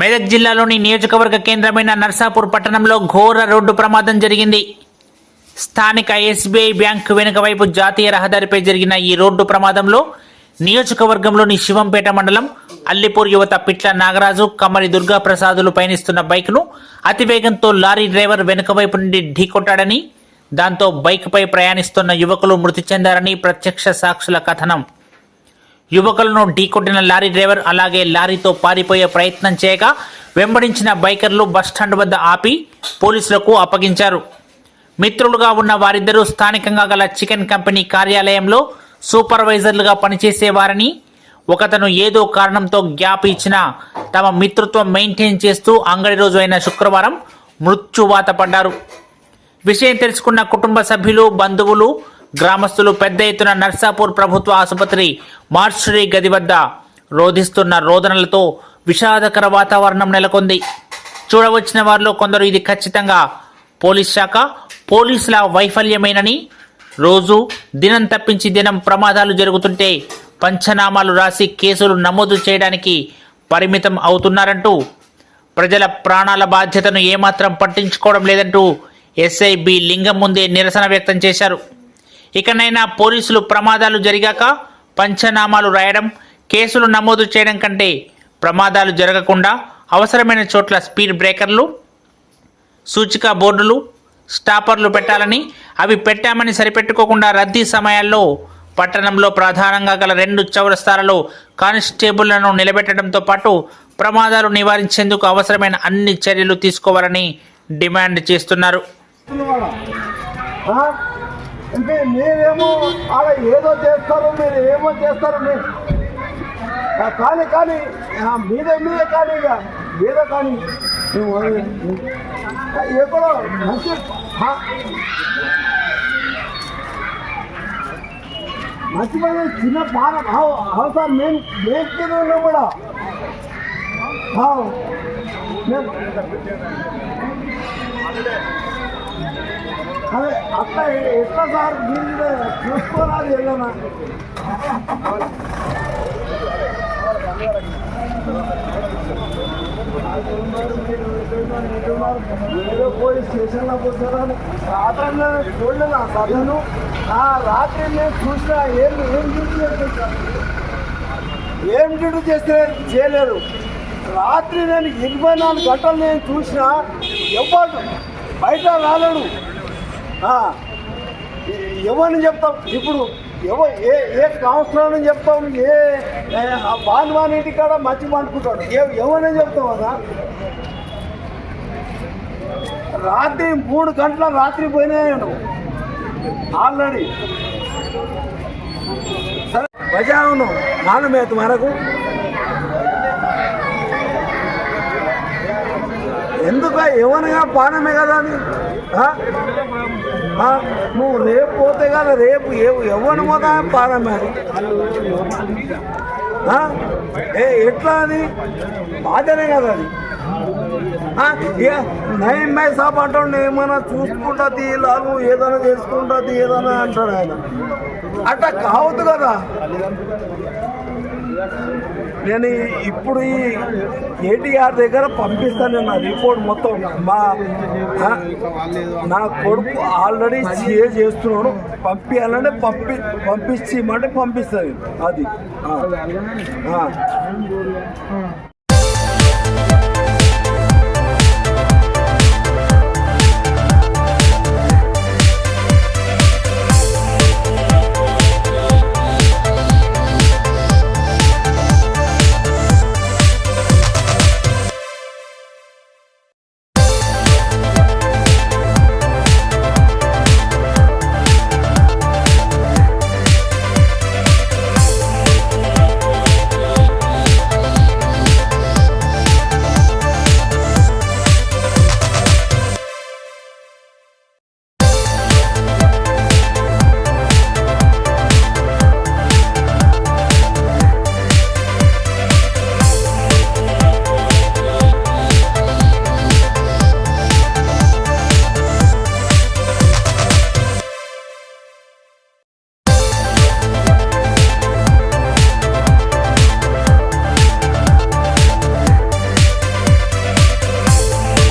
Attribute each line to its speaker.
Speaker 1: మెదక్ జిల్లాలోని నియోజకవర్గ కేంద్రమైన నర్సాపూర్ పట్టణంలో ఘోర రోడ్డు ప్రమాదం జరిగింది. స్థానిక ఎస్బీఐ బ్యాంకు వెనుక వైపు జాతీయ రహదారిపై జరిగిన ఈ రోడ్డు ప్రమాదంలో నియోజకవర్గంలోని శివంపేట మండలం అల్లిపూర్ యువత పిట్ల నాగరాజు కమ్మరి దుర్గా ప్రసాదులు పయనిస్తున్న బైక్ను అతివేగంతో లారీ డ్రైవర్ వెనుక వైపు నుండి ఢీకొట్టాడని దాంతో బైక్పై ప్రయాణిస్తున్న యువకులు మృతి చెందారని ప్రత్యక్ష సాక్షుల కథనం. యువకులను ఢీకొట్టిన లారీ డ్రైవర్ అలాగే లారీతో పారిపోయే ప్రయత్నం చేయగా వెంబడించిన బైకర్లు బస్టాండ్ వద్ద ఆపి పోలీసులకు అప్పగించారు. మిత్రులుగా ఉన్న వారిద్దరూ స్థానికంగా గల చికెన్ కంపెనీ కార్యాలయంలో సూపర్వైజర్లుగా పనిచేసేవారని ఒకతను ఏదో కారణంతో గ్యాప్ ఇచ్చిన తమ మిత్రత్వం మెయింటైన్ చేస్తూ అంగడి రోజు అయిన శుక్రవారం మృత్యువాత పడ్డారు. విషయం తెలుసుకున్న కుటుంబ సభ్యులు బంధువులు గ్రామస్తులు పెద్ద ఎత్తున నర్సాపూర్ ప్రభుత్వ ఆసుపత్రి మార్చురీ గది వద్ద రోధిస్తున్న రోదనలతో విషాదకర వాతావరణం నెలకొంది. చూడవచ్చిన వారిలో కొందరు ఇది ఖచ్చితంగా పోలీస్ శాఖ పోలీసుల వైఫల్యమేనని రోజు దినం తప్పించి దినం ప్రమాదాలు జరుగుతుంటే పంచనామాలు రాసి కేసులు నమోదు చేయడానికి పరిమితం అవుతున్నారంటూ ప్రజల ప్రాణాల బాధ్యతను ఏమాత్రం పట్టించుకోవడం లేదంటూ ఎస్ఐబి లింగం ముందే నిరసన వ్యక్తం చేశారు. ఇకనైనా పోలీసులు ప్రమాదాలు జరిగాక పంచనామాలు రాయడం కేసులు నమోదు చేయడం కంటే ప్రమాదాలు జరగకుండా అవసరమైన చోట్ల స్పీడ్ బ్రేకర్లు సూచిక బోర్డులు స్టాపర్లు పెట్టాలని అవి పెట్టామని సరిపెట్టుకోకుండా రద్దీ సమయాల్లో పట్టణంలో ప్రధానంగా గల రెండు చౌరస్తాలలో కానిస్టేబుళ్ళను నిలబెట్టడంతో పాటు ప్రమాదాలు నివారించేందుకు అవసరమైన అన్ని చర్యలు తీసుకోవాలని డిమాండ్ చేస్తున్నారు.
Speaker 2: అంటే మీరేమో ఆడ ఏదో చేస్తారు మీరు ఏమో చేస్తారు మీరు కానీ కానీ ఆ, మీద మీద కానీ ఇక మీద కానీ ఎక్కడో మంచి మంచి పని చిన్న బాగా అవసరం మేము మేము తిన్నాం కూడా. మేము అదే అట్లా ఎట్లా సార్? మీరు చూసుకోరాదు వెళ్ళనా ఏదో పోయి స్టేషన్లో కూర్చోరాని సాధారణ చూడలేదు ఆ కథను ఆ రాత్రి నేను చూసినా ఏం ఏం డ్యూటీ చేస్తారు ఏం డ్యూటీ చేస్తే చేయలేరు. రాత్రి నేను ఇరవై నాలుగు గంటలు నేను చూసినా ఎవరు బయట రాలేడు ఎవరిని చెప్తాం? ఇప్పుడు ఎవ ఏ ఏ సంవత్సరం చెప్తాం? ఏ ఏ, ఆ ఇంటి కాడ మంచి పండుకుంటాడు? ఎవ- ఎవరిని చెప్తాం కదా రాత్రి మూడు గంటల రాత్రి పోయినాను ఆల్రెడీ. సరే బజావును మానమే మనకు. ఎందుకు ఏమనగా పానమే కదా అని ఆ? నువ్వు రేపు పోతే కదా రేపు ఎవరిని పోతా పానమే ఆ? ఏ ఎట్లా అది? బాధనే కదా అది. ఆ, నయం బై సాబ్ అంటాడు ఏమైనా చూసుకుంటా తీయలాగు ఏదైనా చేసుకుంటా ఏదైనా అంటాడు ఆయన. అట్లా కావద్దు కదా. నేను ఇప్పుడు ఈ ఏటీఆర్ దగ్గర పంపిస్తాను నా రిపోర్ట్ మొత్తం. మా నా కొడుకు ఆల్రెడీ సిఏ చేస్తున్నాడు. పంపించాలంటే పంపి పంపించి పంపిస్తాను. అది.